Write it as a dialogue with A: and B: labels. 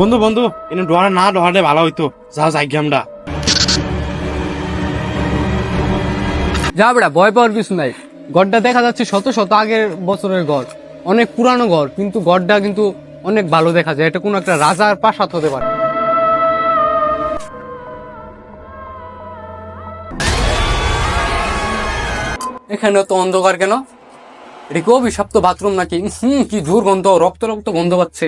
A: বন্ধু বন্ধু, এনে ডোয়ারে না ডোয়ারে ভালো হইতো যাও, যাই আমরা
B: যা বেড়া ভয় পাওয়ার কিছু নাই। গড়টা দেখা যাচ্ছে শত শত আগের বছরের গড়। অনেক পুরানো ঘর কিন্তু গড়টা কিন্তু অনেক ভালো দেখা যায়। এটা কোনো একটা রাজার প্রাসাদ হতে পারে। এখানে তো অন্ধকার কেন? এটা কি অভিশপ্ত বাথরুম নাকি? হুম, কি দুর্গন্ধ গন্ধ, রক্ত রক্ত গন্ধ পাচ্ছে।